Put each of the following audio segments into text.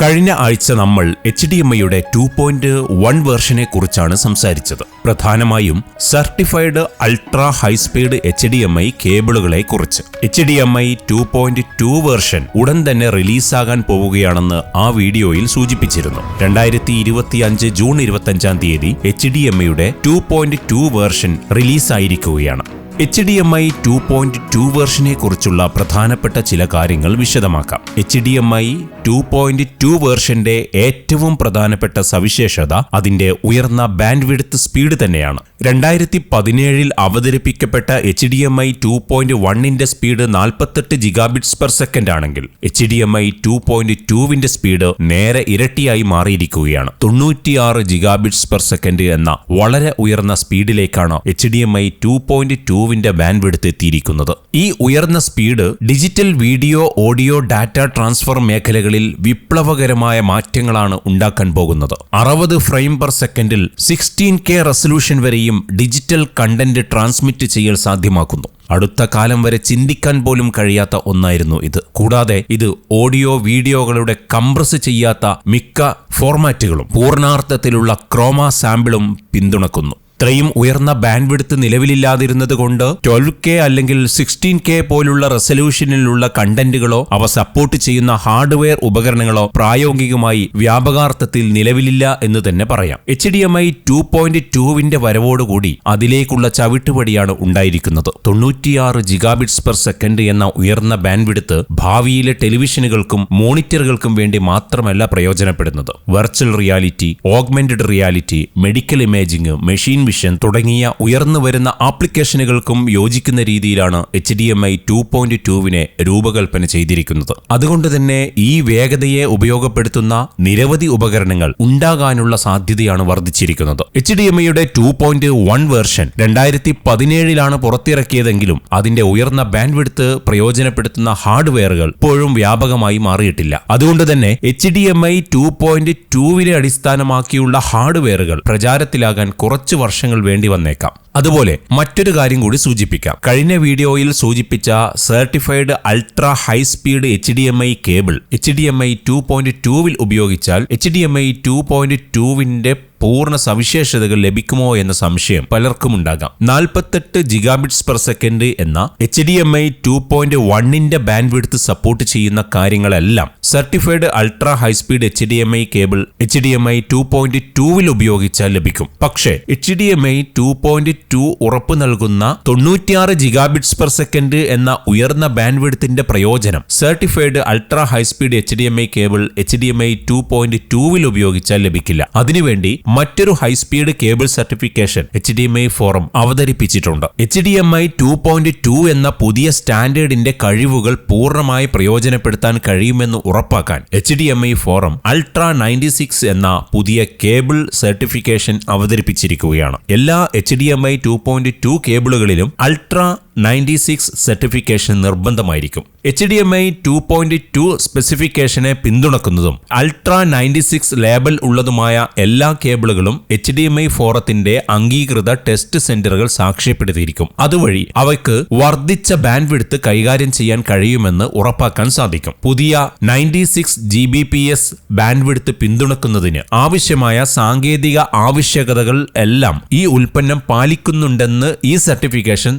കഴിഞ്ഞ ആഴ്ച നമ്മൾ എച്ച് ഡി എം ഐയുടെ ടു പോയിന്റ് വൺ വേർഷനെ കുറിച്ചാണ് സംസാരിച്ചത്. പ്രധാനമായും certified ultra high speed H D M I കേബിളുകളെ കുറിച്ച്. H D M I two point two version ഉടൻ തന്നെ റിലീസാകാൻ പോവുകയാണെന്ന് ആ വീഡിയോയിൽ സൂചിപ്പിച്ചിരുന്നു. രണ്ടായിരത്തി ഇരുപത്തി അഞ്ച് ജൂൺ ഇരുപത്തി അഞ്ചാം തീയതി എച്ച് ഡി എം ഐയുടെ two point two version റിലീസായിരിക്കുകയാണ്. H D M I two point two വേർഷനെ കുറിച്ചുള്ള പ്രധാനപ്പെട്ട ചില കാര്യങ്ങൾ വിശദമാക്കാം. H D M I two point two വേർഷന്റെ ഏറ്റവും പ്രധാനപ്പെട്ട സവിശേഷത അതിന്റെ ഉയർന്ന ബാൻഡ് വിഡ്ത്ത് സ്പീഡ് തന്നെയാണ്. രണ്ടായിരത്തി പതിനേഴിൽ അവതരിപ്പിക്കപ്പെട്ട H D M I two point വണ്ണിന്റെ സ്പീഡ് നാൽപ്പത്തെട്ട് ജിഗാബിറ്റ്സ് പെർ സെക്കൻഡ് ആണെങ്കിൽ H D M I two point ടുവിന്റെ സ്പീഡ് നേരെ ഇരട്ടിയായി മാറിയിരിക്കുകയാണ്. തൊണ്ണൂറ്റിയാറ് ജിഗാബിറ്റ്സ് പെർ സെക്കൻഡ് എന്ന വളരെ ഉയർന്ന സ്പീഡിലേക്കാണ് H D M I two point ടുവിന്റെ ബാൻഡ് വിടുത്ത് എത്തിയിരിക്കുന്നത്. ഈ ഉയർന്ന speed digital video audio data transfer മേഖലകളിൽ വിപ്ലവകരമായ മാറ്റങ്ങളാണ് ഉണ്ടാക്കാൻ പോകുന്നത്. അറുപത് ഫ്രെയിം പെർ സെക്കൻഡിൽ സിക്സ്റ്റീൻ കെ റെസൊല്യൂഷൻ വരെയും ഡിജിറ്റൽ കണ്ടന്റ് ട്രാൻസ്മിറ്റ് ചെയ്യൽ സാധ്യമാക്കുന്നു. അടുത്ത കാലം വരെ ചിന്തിക്കാൻ പോലും കഴിയാത്ത ഒന്നായിരുന്നു ഇത്. കൂടാതെ ഇത് ഓഡിയോ വീഡിയോകളുടെ കംപ്രസ് ചെയ്യാത്ത മിക്ക ഫോർമാറ്റുകളും പൂർണാർത്ഥത്തിലുള്ള ക്രോമ സാമ്പിളും പിന്തുണക്കുന്നു. ഇത്രയും ഉയർന്ന ബാൻഡ് വിടുത്ത് നിലവിലില്ലാതിരുന്നത് കൊണ്ട് ട്വൽവ് കെ അല്ലെങ്കിൽ സിക്സ്റ്റീൻ കെ പോലുള്ള റെസൊല്യൂഷനിലുള്ള കണ്ടന്റുകളോ അവ സപ്പോർട്ട് ചെയ്യുന്ന ഹാർഡ്വെയർ ഉപകരണങ്ങളോ പ്രായോഗികമായി വ്യാപകാർത്ഥത്തിൽ നിലവിലില്ല എന്ന് തന്നെ പറയാം. H D M I two point ടുവിന്റെ വരവോടുകൂടി അതിലേക്കുള്ള ചവിട്ടുപടിയാണ് ഉണ്ടായിരിക്കുന്നത്. തൊണ്ണൂറ്റിയാറ് ജിഗാബിറ്റ്സ് പെർ സെക്കൻഡ് എന്ന ഉയർന്ന ബാൻഡ് വിടുത്ത് ഭാവിയിലെ ടെലിവിഷനുകൾക്കും മോണിറ്ററുകൾക്കും വേണ്ടി മാത്രമല്ല പ്രയോജനപ്പെടുന്നത്. Virtual reality augmented reality medical imaging machine vision തുടങ്ങിയ ഉയർന്നു വരുന്ന ആപ്ലിക്കേഷനുകൾക്കും യോജിക്കുന്ന രീതിയിലാണ് H D M I two point ടുവിനെ രൂപകൽപ്പന ചെയ്തിരിക്കുന്നത്. അതുകൊണ്ട് തന്നെ ഈ വേഗതയെ ഉപയോഗപ്പെടുത്തുന്ന നിരവധി ഉപകരണങ്ങൾ ഉണ്ടാകാനുള്ള സാധ്യതയാണ് വർദ്ധിച്ചിരിക്കുന്നത്. എച്ച് ഡി എം ഐയുടെ ടു പോയിന്റ് വൺ വേർഷൻ രണ്ടായിരത്തി പതിനേഴിലാണ് പുറത്തിറക്കിയതെങ്കിലും അതിന്റെ ഉയർന്ന ബാൻഡ് വിഡ്ത്ത് പ്രയോജനപ്പെടുത്തുന്ന ഹാർഡ്വെയറുകൾ ഇപ്പോഴും വ്യാപകമായി മാറിയിട്ടില്ല. അതുകൊണ്ട് തന്നെ H D M I two point ടുവിനെ അടിസ്ഥാനമാക്കിയുള്ള ഹാർഡ്വെയറുകൾ പ്രചാരത്തിലാകാൻ കുറച്ച് വർഷങ്ങൾ വേണ്ടി വന്നേക്കാം. അതുപോലെ മറ്റൊരു കാര്യം കൂടി സൂചിപ്പിക്കാം. കഴിഞ്ഞ വീഡിയോയിൽ സൂചിപ്പിച്ച certified ultra high speed H D M I cable H D M I two point ടുവിൽ ഉപയോഗിച്ചാൽ H D M I two point ടുവിന്റെ പൂർണ സവിശേഷതകൾ ലഭിക്കുമോ എന്ന സംശയം പലർക്കും ഉണ്ടാകാം. നാൽപ്പത്തെട്ട് ജിഗാബിറ്റ്സ് പെർ സെക്കൻഡ് എന്ന H D M I two point വണ്ണിന്റെ ബാൻഡ് വിടുത്ത് സപ്പോർട്ട് ചെയ്യുന്ന കാര്യങ്ങളെല്ലാം certified ultra high speed H D M I cable H D M I two point ടൂവിൽ ഉപയോഗിച്ചാൽ ലഭിക്കും. പക്ഷേ H D M I two point two ഉറപ്പ് നൽകുന്ന തൊണ്ണൂറ്റിയാറ് ജിഗാബിറ്റ്സ് പെർ സെക്കൻഡ് എന്ന ഉയർന്ന ബാൻഡ് വിടുത്തിന്റെ പ്രയോജനം certified ultra high speed H D M I cable H D M I two point ടൂവിൽ ഉപയോഗിച്ചാൽ ലഭിക്കില്ല. അതിനുവേണ്ടി മറ്റൊരു high speed cable certification H D M I forum അവതരിപ്പിച്ചിട്ടുണ്ട്. H D M I two point two എന്ന പുതിയ സ്റ്റാൻഡേർഡിന്റെ കഴിവുകൾ പൂർണമായി പ്രയോജനപ്പെടുത്താൻ കഴിയുമെന്ന് ഉറപ്പാക്കാൻ H D M I forum ultra ninety six എന്ന പുതിയ കേബിൾ സർട്ടിഫിക്കേഷൻ അവതരിപ്പിച്ചിരിക്കുകയാണ്. എല്ലാ H D M I two point two കേബിളുകളിലും ultra ninety six certification നിർബന്ധമായിരിക്കും. H D M I two point two സ്പെസിഫിക്കേഷനെ പിന്തുണക്കുന്നതും അൾട്രാ നയന്റി സിക്സ് ലേബൽ ഉള്ളതുമായ എല്ലാ കേബിളുകളും H D M I ഫോറത്തിന്റെ അംഗീകൃത ടെസ്റ്റ് സെന്ററുകൾ സാക്ഷ്യപ്പെടുത്തിയിരിക്കും. അതുവഴി അവയ്ക്ക് വർദ്ധിച്ച ബാൻഡ് വിടുത്ത് കൈകാര്യം ചെയ്യാൻ കഴിയുമെന്ന് ഉറപ്പാക്കാൻ സാധിക്കും. പുതിയ ninety six G B P S bandwidth പിന്തുണക്കുന്നതിന് ആവശ്യമായ സാങ്കേതിക ആവശ്യകതകൾ എല്ലാം ഈ ഉൽപ്പന്നം പാലിക്കുന്നുണ്ടെന്ന് ഈ സർട്ടിഫിക്കേഷൻ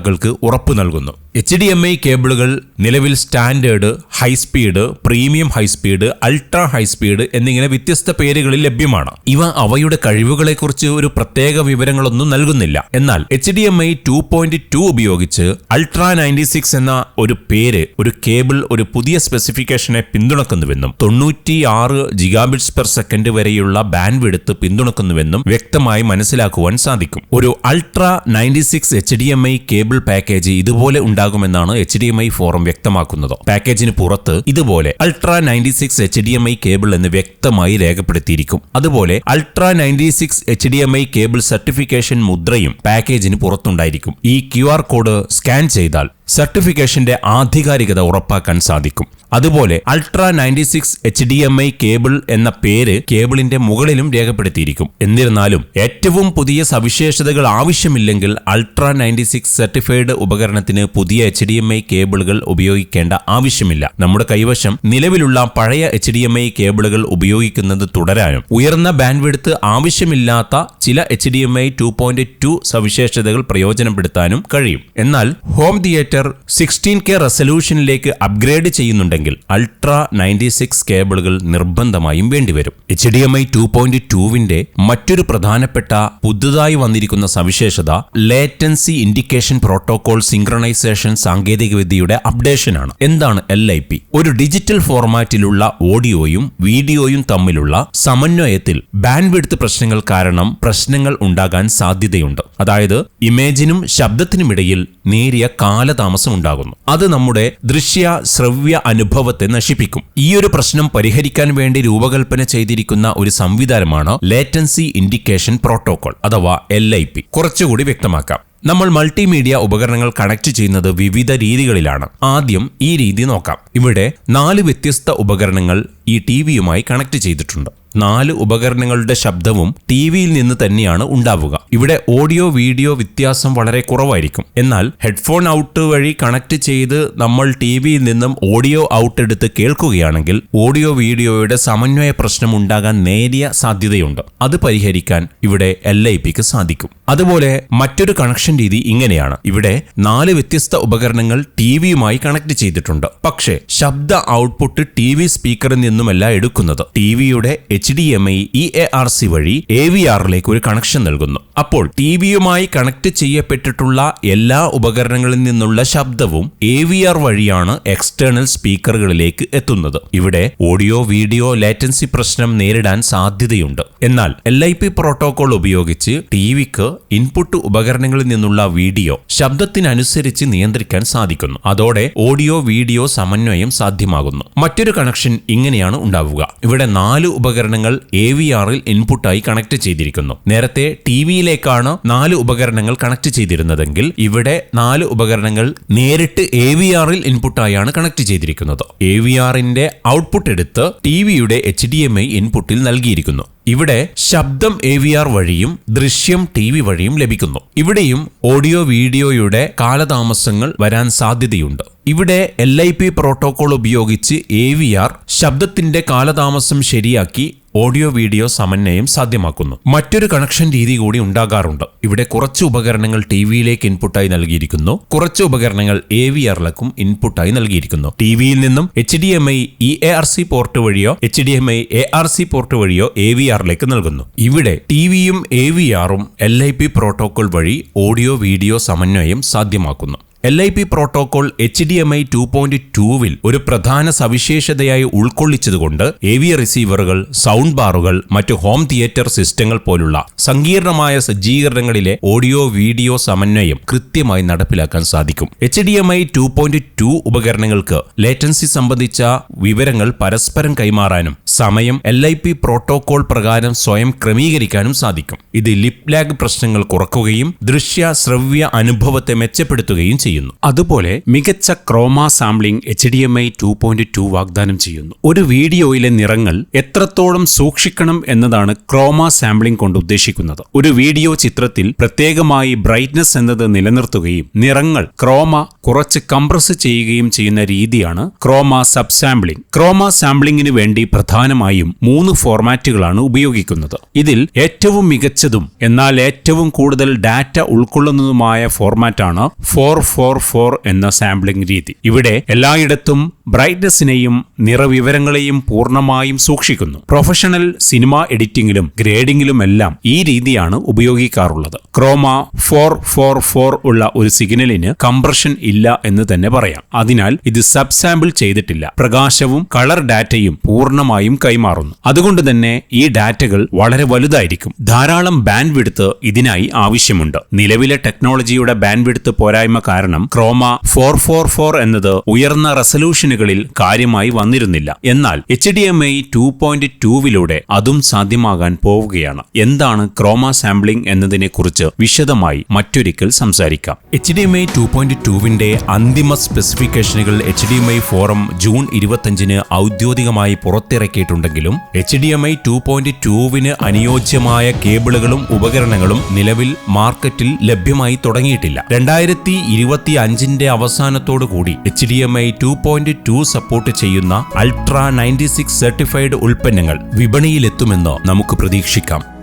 ഉപഭോക്താക്കൾക്ക് ഉറപ്പു നൽകുന്നു എച്ച് ഡി എം ഐ കേബിളുകൾ നിലവിൽ standard high speed premium high speed ultra high speed എന്നിങ്ങനെ വ്യത്യസ്ത പേരുകളിൽ ലഭ്യമാണ്. ഇവ അവയുടെ കഴിവുകളെക്കുറിച്ച് ഒരു പ്രത്യേക വിവരങ്ങളൊന്നും നൽകുന്നില്ല. എന്നാൽ H D M I two point two ഉപയോഗിച്ച് അൾട്രാ നയന്റി സിക്സ് എന്ന ഒരു പേര് ഒരു കേബിൾ ഒരു പുതിയ സ്പെസിഫിക്കേഷനെ പിന്തുണക്കുന്നുവെന്നും തൊണ്ണൂറ്റി ആറ് ജിഗാബിറ്റ്സ് പെർ സെക്കൻഡ് വരെയുള്ള ബാൻഡ് വിടുത്ത് പിന്തുണക്കുന്നുവെന്നും വ്യക്തമായി മനസ്സിലാക്കുവാൻ സാധിക്കും. ഒരു ultra ninety six H D M I cable package ഇതുപോലെ ഉണ്ടാകുമെന്നാണ് H D M I forum വ്യക്തമാക്കുന്നത്. പാക്കേജിന് പുറത്ത് ഇതുപോലെ ultra ninety six H D M I cable എന്ന് വ്യക്തമായി രേഖപ്പെടുത്തിയിരിക്കും. അതുപോലെ ultra ninety six H D M I cable certification മുദ്രയും പാക്കേജിന് പുറത്തുണ്ടായിരിക്കും. ഈ ക്യു ആർ കോഡ് സ്കാൻ ചെയ്താൽ സർട്ടിഫിക്കേഷന്റെ ആധികാരികത ഉറപ്പാക്കാൻ സാധിക്കും. അതുപോലെ ultra ninety six H D M I cable എന്ന പേര് കേബിളിന്റെ മുകളിലും രേഖപ്പെടുത്തിയിരിക്കും. എന്നിരുന്നാലും ഏറ്റവും പുതിയ സവിശേഷതകൾ ആവശ്യമില്ലെങ്കിൽ അൾട്രാ നയന്റി സിക്സ് സർട്ടിഫൈഡ് ഉപകരണത്തിന് പുതിയ എച്ച് ഡി എം ഐ കേബിളുകൾ ഉപയോഗിക്കേണ്ട ആവശ്യമില്ല. നമ്മുടെ കൈവശം നിലവിലുള്ള പഴയ എച്ച് ഡി എം ഐ കേബിളുകൾ ഉപയോഗിക്കുന്നത് തുടരാനും ഉയർന്ന ബാൻഡ്വിഡ്ത്ത് ആവശ്യമില്ലാത്ത ചില H D M I two point two സവിശേഷതകൾ പ്രയോജനപ്പെടുത്താനും കഴിയും. എന്നാൽ ഹോം തിയേറ്റർ സിക്സ്റ്റീൻ കെ റെസൊല്യൂഷനിലേക്ക് അപ്ഗ്രേഡ് ചെയ്യുന്നുണ്ടെങ്കിൽ അൾട്രാ നയന്റി സിക്സ് കേബിളുകൾ നിർബന്ധമായും വേണ്ടിവരും. H D M I two point ടുവിന്റെ മറ്റൊരു പ്രധാനപ്പെട്ട പുതുതായി വന്നിരിക്കുന്ന സവിശേഷത ലേറ്റൻസി ഇൻഡിക്കേഷൻ പ്രോട്ടോകോൾ സിംഗ്രണൈസേഷൻ സാങ്കേതികവിദ്യയുടെ അപ്ഡേഷനാണ് എന്താണ് എൽ ഐ പി ഒരു ഡിജിറ്റൽ ഫോർമാറ്റിലുള്ള ഓഡിയോയും വീഡിയോയും തമ്മിലുള്ള സമന്വയത്തിൽ ബാൻഡ്വിഡ്ത്ത് പ്രശ്നങ്ങൾ കാരണം പ്രശ്നങ്ങൾ ഉണ്ടാകാൻ സാധ്യതയുണ്ട്. അതായത് ഇമേജിനും ശബ്ദത്തിനുമിടയിൽ നേരിയ കാലതാമസം ഉണ്ടാകുന്നു അത് നമ്മുടെ ദൃശ്യ ശ്രവ്യ അനുഭവത്തെ നശിപ്പിക്കും. ഈ ഒരു പ്രശ്നം പരിഹരിക്കാൻ വേണ്ടി രൂപകൽപ്പന ചെയ്തിരിക്കുന്ന ഒരു സംവിധാനമാണ് ലേറ്റൻസി ഇൻഡിക്കേഷൻ പ്രോട്ടോകോൾ അഥവാ എൽ ഐ പി കുറച്ചുകൂടി വ്യക്തമാക്കാം. നമ്മൾ മൾട്ടിമീഡിയ ഉപകരണങ്ങൾ കണക്ട് ചെയ്യുന്നത് വിവിധ രീതികളിലാണ്. ആദ്യം ഈ രീതി നോക്കാം. ഇവിടെ നാല് വ്യത്യസ്ത ഉപകരണങ്ങൾ ഈ ടി വിയുമായി കണക്ട് ചെയ്തിട്ടുണ്ട്. നാല് ഉപകരണങ്ങളുടെ ശബ്ദവും ടി വിയിൽ നിന്ന് തന്നെയാണ് ഉണ്ടാവുക. ഇവിടെ ഓഡിയോ വീഡിയോ വ്യത്യാസം വളരെ കുറവായിരിക്കും. എന്നാൽ ഹെഡ്ഫോൺ ഔട്ട് വഴി കണക്ട് ചെയ്ത് നമ്മൾ ടി വിയിൽ നിന്നും ഓഡിയോ ഔട്ട് എടുത്ത് കേൾക്കുകയാണെങ്കിൽ ഓഡിയോ വീഡിയോയുടെ സമന്വയ പ്രശ്നം ഉണ്ടാകാൻ നേരിയ സാധ്യതയുണ്ട്. അത് പരിഹരിക്കാൻ ഇവിടെ എൽ ഐ പിക്ക് സാധിക്കും. അതുപോലെ മറ്റൊരു കണക്ഷൻ രീതി ഇങ്ങനെയാണ്. ഇവിടെ നാല് വ്യത്യസ്ത ഉപകരണങ്ങൾ ടി വിയുമായി കണക്ട് ചെയ്തിട്ടുണ്ട്. പക്ഷേ ശബ്ദ ഔട്ട്പുട്ട് ടി വി സ്പീക്കറിൽ നിന്നുമല്ല എടുക്കുന്നത്. ടി വിയുടെ H D M I E A R C വഴി എ വി ആറിലേക്ക് ഒരു കണക്ഷൻ നൽകുന്നു. അപ്പോൾ ടി വിയുമായി കണക്ട് ചെയ്യപ്പെട്ടിട്ടുള്ള എല്ലാ ഉപകരണങ്ങളിൽ നിന്നുള്ള ശബ്ദവും എ വി ആർ വഴിയാണ് എക്സ്റ്റേണൽ സ്പീക്കറുകളിലേക്ക് എത്തുന്നത്. ഇവിടെ ഓഡിയോ വീഡിയോ ലേറ്റൻസി പ്രശ്നം നേരിടാൻ സാധ്യതയുണ്ട്. എന്നാൽ എൽ ഐ പി പ്രോട്ടോകോൾ ഉപയോഗിച്ച് ടി വിക്ക് ഇൻപുട്ട് ഉപകരണങ്ങളിൽ നിന്നുള്ള വീഡിയോ ശബ്ദത്തിനനുസരിച്ച് നിയന്ത്രിക്കാൻ സാധിക്കുന്നു. അതോടെ ഓഡിയോ വീഡിയോ സമന്വയം സാധ്യമാകുന്നു. മറ്റൊരു കണക്ഷൻ ഇങ്ങനെയാണ് ഉണ്ടാവുക. ഇവിടെ നാല് ഉപകരണങ്ങൾ എ വി ആറിൽ ഇൻപുട്ടായി കണക്ട് ചെയ്തിരിക്കുന്നു. നേരത്തെ ടി വിയിലേക്കാണ് നാല് ഉപകരണങ്ങൾ കണക്ട് ചെയ്തിരുന്നതെങ്കിൽ ഇവിടെ നാല് ഉപകരണങ്ങൾ നേരിട്ട് എ വി ആറിൽ ഇൻപുട്ടായാണ് കണക്ട് ചെയ്തിരിക്കുന്നത്. എ വി ആറിന്റെ ഔട്ട്പുട്ട് എടുത്ത് ടി വിയുടെ എച്ച് ഡി എം ഐ ഇൻപുട്ടിൽ നൽകിയിരിക്കുന്നു. ഇവിടെ ശബ്ദം എ വി ആർ വഴിയും ദൃശ്യം ടി വി വഴിയും ലഭിക്കുന്നു. ഇവിടെയും ഓഡിയോ വീഡിയോയുടെ കാലതാമസങ്ങൾ വരാൻ സാധ്യതയുണ്ട്. ഇവിടെ എൽ ഐ പി പ്രോട്ടോകോൾ ഉപയോഗിച്ച് എ വി ആർ ശബ്ദത്തിന്റെ കാലതാമസം ശരിയാക്കി ഓഡിയോ വീഡിയോ സമന്വയം സാധ്യമാക്കുന്നു. മറ്റൊരു കണക്ഷൻ രീതി കൂടി ഉണ്ടാകാറുണ്ട്. ഇവിടെ കുറച്ച് ഉപകരണങ്ങൾ ടി വിയിലേക്ക് ഇൻപുട്ടായി നൽകിയിരിക്കുന്നു. കുറച്ച് ഉപകരണങ്ങൾ എ വി ആറിലേക്കും ഇൻപുട്ടായി നൽകിയിരിക്കുന്നു. ടി വിയിൽ നിന്നും H D M I E A R C port വഴിയോ H D M I A R C port വഴിയോ എ വി ആറിലേക്ക് നൽകുന്നു. ഇവിടെ ടി വിയും എ വി ആറും എൽ ഐ പി പ്രോട്ടോകോൾ വഴി ഓഡിയോ വീഡിയോ സമന്വയം സാധ്യമാക്കുന്നു. I P protocol H D M I two point ടൂവിൽ ഒരു പ്രധാന സവിശേഷതയായി ഉൾക്കൊള്ളിച്ചതുകൊണ്ട് വി റിസീവറുകൾ സൗണ്ട് ബാറുകൾ മറ്റ് ഹോം തിയേറ്റർ സിസ്റ്റങ്ങൾ പോലുള്ള സങ്കീർണമായ സജ്ജീകരണങ്ങളിലെ ഓഡിയോ വീഡിയോ സമന്വയം കൃത്യമായി നടപ്പിലാക്കാൻ സാധിക്കും. H D M I two point two ഉപകരണങ്ങൾക്ക് ലേറ്റൻസി സംബന്ധിച്ച വിവരങ്ങൾ പരസ്പരം കൈമാറാനും സമയം എൽ ഐ പി പ്രോട്ടോകോൾ പ്രകാരം സ്വയം ക്രമീകരിക്കാനും സാധിക്കും. ഇത് ലിപ്ലാഗ് പ്രശ്നങ്ങൾ കുറക്കുകയും ദൃശ്യ ശ്രവ്യ അനുഭവത്തെ മെച്ചപ്പെടുത്തുകയും ചെയ്യുന്നു. അതുപോലെ മികച്ച chroma sampling H D M I two point two വാഗ്ദാനം ചെയ്യുന്നു. ഒരു വീഡിയോയിലെ നിറങ്ങൾ എത്രത്തോളം സൂക്ഷിക്കണം എന്നതാണ് ക്രോമ സാമ്പിളിംഗ് കൊണ്ട് ഉദ്ദേശിക്കുന്നത്. ഒരു വീഡിയോ ചിത്രത്തിൽ പ്രത്യേകമായി ബ്രൈറ്റ്നസ് എന്നത് നിലനിർത്തുകയും നിറങ്ങൾ ക്രോമ കുറച്ച് കംപ്രസ് ചെയ്യുകയും ചെയ്യുന്ന രീതിയാണ് ക്രോമ സബ് സാമ്പിളിംഗ് ക്രോമ സാമ്പിളിംഗിന് വേണ്ടി പ്രധാനമായും മൂന്ന് ഫോർമാറ്റുകളാണ് ഉപയോഗിക്കുന്നത്. ഇതിൽ ഏറ്റവും മികച്ചതും എന്നാൽ ഏറ്റവും കൂടുതൽ ഡാറ്റ ഉൾക്കൊള്ളുന്നതുമായ ഫോർമാറ്റാണ് ഫോർ ഫോർ ഫോർ എന്ന സാമ്പിളിംഗ് രീതി. ഇവിടെ എല്ലായിടത്തും ബ്രൈറ്റ്നസിനെയും നിറവിവരങ്ങളെയും പൂർണമായും സൂക്ഷിക്കുന്നു. പ്രൊഫഷണൽ സിനിമ എഡിറ്റിംഗിലും ഗ്രേഡിംഗിലും എല്ലാം ഈ രീതിയാണ് ഉപയോഗിക്കാറുള്ളത്. ക്രോമ ഫോർ ഫോർ ഫോർ ഉള്ള ഒരു സിഗ്നലിന് കംപ്രഷൻ ഇല്ല എന്ന് തന്നെ പറയാം. അതിനാൽ ഇത് സബ് സാമ്പിൾ ചെയ്തിട്ടില്ല. പ്രകാശവും കളർ ഡാറ്റയും പൂർണമായും കൈമാറുന്നു. അതുകൊണ്ട് തന്നെ ഈ ഡാറ്റകൾ വളരെ വലുതായിരിക്കും. ധാരാളം ബാൻഡ് വിടുത്ത് ഇതിനായി ആവശ്യമുണ്ട്. നിലവിലെ ടെക്നോളജിയുടെ ബാൻഡ് വിടുത്ത് പോരായ്മ കാരണം ക്രോമ ഫോർ ഫോർ ഫോർ എന്നത് ഉയർന്ന റെസല്യൂഷനുകളിൽ കാര്യമായി വന്നിരുന്നില്ല. എന്നാൽ H D M I two point ടൂവിലൂടെ അതും സാധ്യമാകാൻ പോവുകയാണ്. എന്താണ് ക്രോമ സാമ്പിളിംഗ് എന്നതിനെക്കുറിച്ച് വിശദമായി മറ്റൊരിക്കൽ സംസാരിക്കാം. H D M I two point ടുവിന്റെ ഇതിന്റെ അന്തിമ സ്പെസിഫിക്കേഷനുകൾ H D M I forum June ഇരുപത്തഞ്ചിന് ഔദ്യോഗികമായി പുറത്തിറക്കിയിട്ടുണ്ടെങ്കിലും H D M I two point ടുവിന് അനുയോജ്യമായ കേബിളുകളും ഉപകരണങ്ങളും നിലവിൽ മാർക്കറ്റിൽ ലഭ്യമായി തുടങ്ങിയിട്ടില്ല. രണ്ടായിരത്തി ഇരുപത്തി അഞ്ചിന്റെ അവസാനത്തോടു കൂടി H D M I two point two support ചെയ്യുന്ന അൾട്രാ നയന്റി സിക്സ് സർട്ടിഫൈഡ് ഉൽപ്പന്നങ്ങൾ വിപണിയിലെത്തുമെന്ന് നമുക്ക് പ്രതീക്ഷിക്കാം.